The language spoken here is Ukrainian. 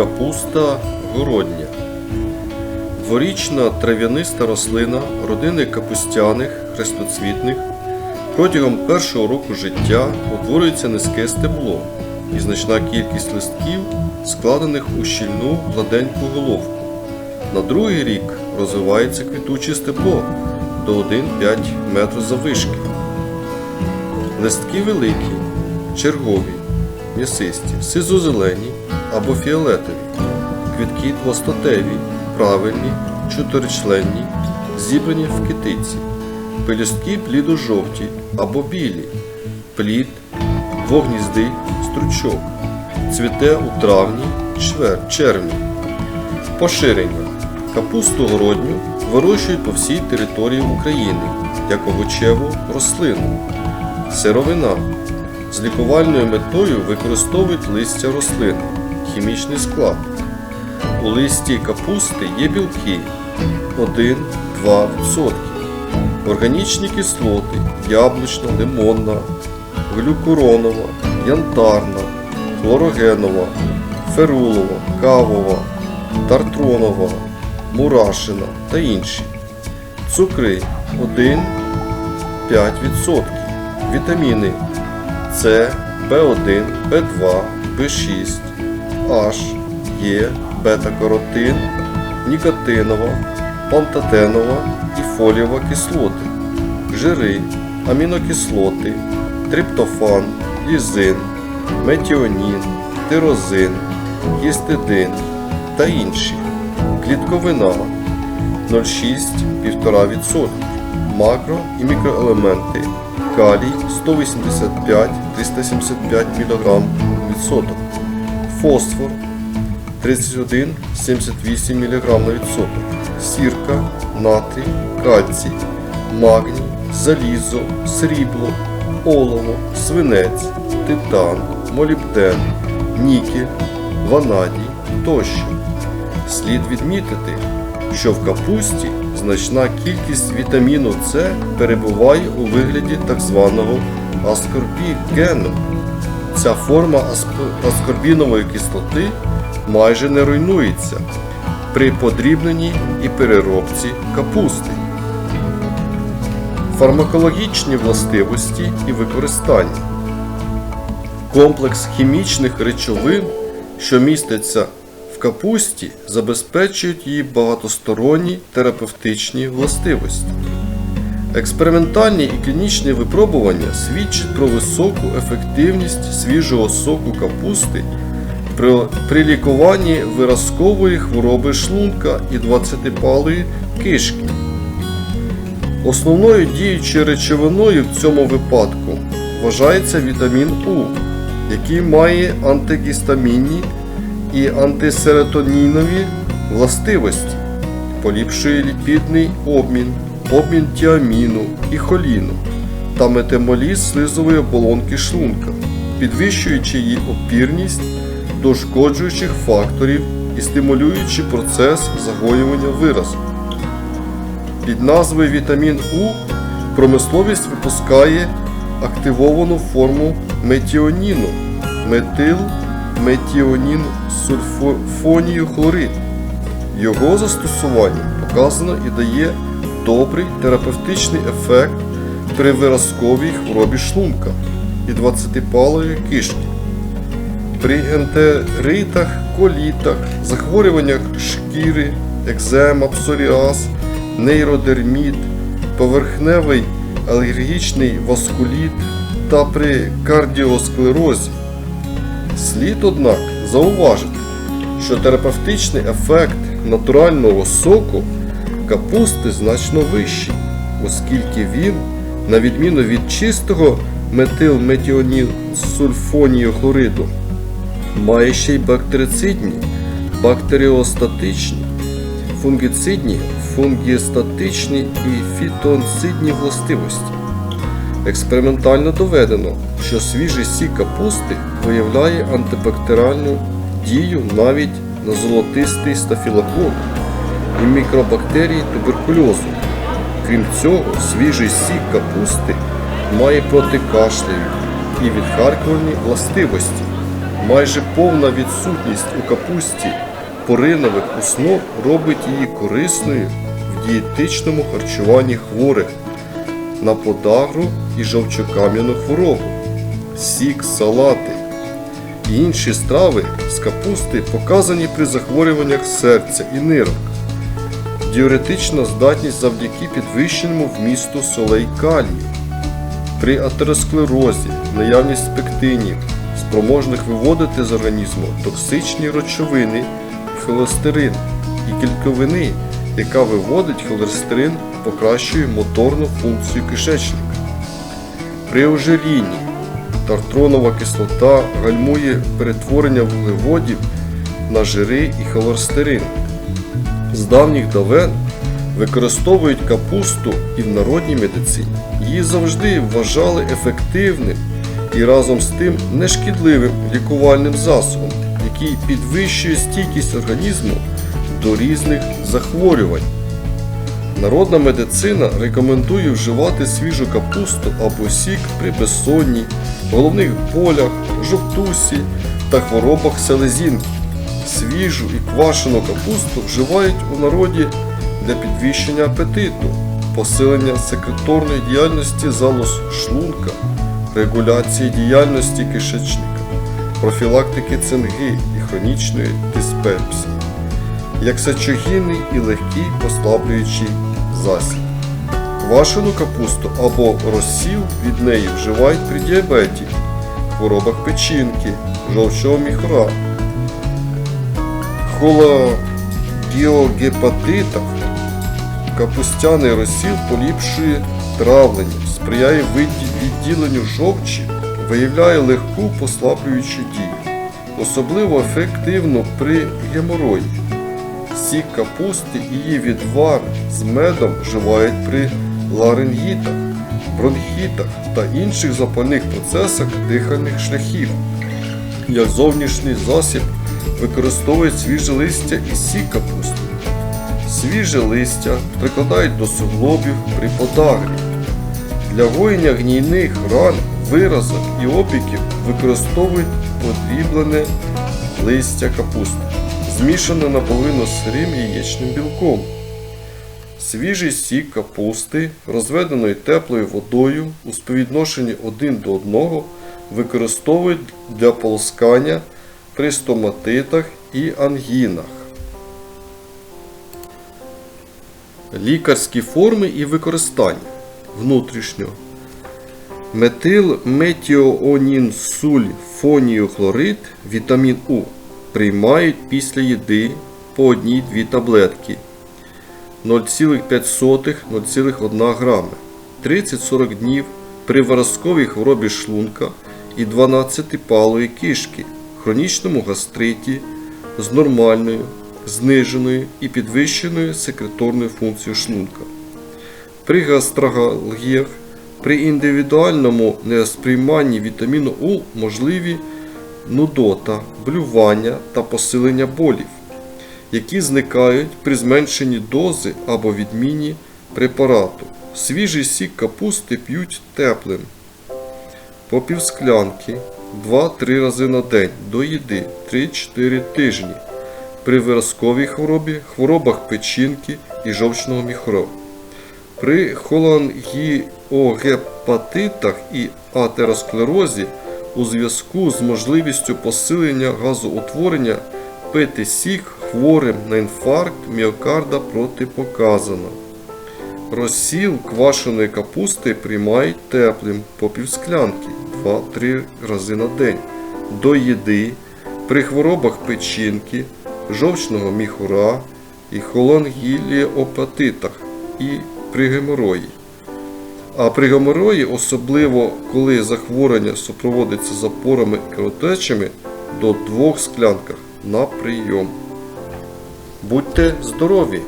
Капуста городня. Дворічна трав'яниста рослина родини капустяних хрестоцвітних протягом першого року життя утворюється низьке стебло і значна кількість листків, складених у щільну гладеньку головку. На другий рік розвивається квітуче стебло до 1,5 метру заввишки. Листки великі, чергові, м'ясисті, сизо-зелені або фіолетові. Квітки двостатеві, правильні, чотиричленні, зібрані в китиці. Пелюстки блідо-жовті або білі. Плід, двогніздий, стручок. Цвіте у травні, чвер- червні. Поширення. Капусту городню вирощують по всій території України як овочеву рослину. Сировина. З лікувальною метою використовують листя рослин, хімічний склад. У листі капусти є білки 1-2%, органічні кислоти яблучна, лимонна, глюкуронова, янтарна, хлорогенова, ферулова, кавова, тартронова, мурашина та інші. Цукри 1-5%. Вітаміни С, В1, В2, В6, H, Е, бета-каротин, нікотинова, пантотенова і фолієва кислоти, жири, амінокислоти, триптофан, лізин, метіонін, тирозин, гістидин та інші. Клітковина 0,6-1,5%. Макро і мікроелементи. Калій 185-375 мг відсоток. Фосфор 31-78 мг на відсоток. Сірка, натрій, кальцій, магній, залізо, срібло, олово, свинець, титан, молібден, нікель, ванадій тощо. Слід відмітити, що в капусті значна кількість вітаміну С перебуває у вигляді так званого аскорбігену. Ця форма аскорбінової кислоти майже не руйнується при подрібненні і переробці капусти. Фармакологічні властивості і використання. Комплекс хімічних речовин, що містяться в капусті, забезпечують її багатосторонні терапевтичні властивості. Експериментальні і клінічні випробування свідчать про високу ефективність свіжого соку капусти при, лікуванні виразкової хвороби шлунка і 20-палої кишки. Основною діючою речовиною в цьому випадку вважається вітамін У, який має антигістамінні і антисеретонінові властивості, поліпшує ліпідний обмін, обмін тіаміну і холіну та метаболіз слизової оболонки шлунка, підвищуючи її опірність до шкоджуючих факторів і стимулюючи процес загоювання виразу. Під назвою вітамін У промисловість випускає активовану форму метіоніну метил метіонін сульфонію хлорид. Його застосування показано і дає добрий терапевтичний ефект при виразковій хворобі шлунка і 20-палої кишки. При ентеритах, колітах, захворюваннях шкіри, екзема, псоріаз, нейродерміт, поверхневий алергічний васкуліт та при кардіосклерозі. Слід, однак, зауважити, що терапевтичний ефект натурального соку капусти значно вищий, оскільки він, на відміну від чистого метилметіонілсульфонію хлориду, має ще й бактерицидні, бактеріостатичні, фунгіцидні, фунгістатичні і фітонцидні властивості. Експериментально доведено, що свіжий сік капусти виявляє антибактеріальну дію навіть на золотистий стафілокок і мікробактерії туберкульозу. Крім цього, свіжий сік капусти має протикашляві і відхаркувальні властивості, Майже повна відсутність у капусті поринових основ робить її корисною в дієтичному харчуванні хворих на подагру і жовчокам'яну хворобу, сік, салати і інші страви з капусти показані при захворюваннях серця і нирок. Діуретична здатність завдяки підвищеному вмісту солей калію. При атеросклерозі наявність пектинів, спроможних виводити з організму токсичні речовини, холестерин і кільковини, яка виводить холестерин, покращує моторну функцію кишечника. При ожирінні тартронова кислота гальмує перетворення вуглеводів на жири і холестерин. З давніх давен використовують капусту і в народній медицині. Її завжди вважали ефективним і разом з тим нешкідливим лікувальним засобом, який підвищує стійкість організму до різних захворювань. Народна медицина рекомендує вживати свіжу капусту або сік при безсонні, головних болях, жовтусі та хворобах селезінки. Свіжу і квашену капусту вживають у народі для підвищення апетиту, посилення секреторної діяльності залоз шлунка, регуляції діяльності кишечника, профілактики цинги і хронічної диспепсії, як сечогінний і легкий послаблюючий засіб. Квашену капусту або розсіл від неї вживають при діабеті, хворобах печінки, жовчного міхора, холодіогепатитах. Капустяний розсіл поліпшує травлення, сприяє відділенню жовчі, виявляє легку послаблюючу дію. Особливо ефективно при геморої. Сік капусти і її відвар з медом вживають при ларингітах, бронхітах та інших запальних процесах дихальних шляхів. Як зовнішній засіб використовують свіже листя і сік капусти. Свіже листя прикладають до суглобів при подагрі. Для гоєння гнійних ран, виразок і опіків використовують подріблене листя капусти, змішане наполовину з сирим яєчним білком. Свіжий сік капусти, розведеної теплою водою у співвідношенні один до одного, використовують для полоскання при стоматитах і ангінах. Лікарські форми і використання внутрішньо. Метіоонінсульфоніохлорид, вітамін У приймають після їди по одній-дві таблетки 0,5-0,1 грами 30-40 днів при виразковій хворобі шлунка і 12-палої кишки, хронічному гастриті з нормальною, зниженою і підвищеною секреторною функцією шлунка. При гастрогалгіях, при індивідуальному несприйманні вітаміну У можливі нудота, блювання та посилення болів, які зникають при зменшенні дози або відміні препарату. Свіжий сік капусти п'ють теплим. По півсклянки 2-3 рази на день до їди 3-4 тижні. При виразковій хворобі, хворобах печінки і жовчного міхора. При холангіогепатитах і атеросклерозі у зв'язку з можливістю посилення газоутворення пити сік хворим на інфаркт міокарда протипоказано. Розсіл квашеної капусти приймають теплим по півсклянки 2-3 рази на день до їди при хворобах печінки, жовчного міхура і холангіліопатитах і при геморої. А при геморої, особливо коли захворювання супроводиться запорами і кровотечами, до двох склянках на прийом. Будьте здорові!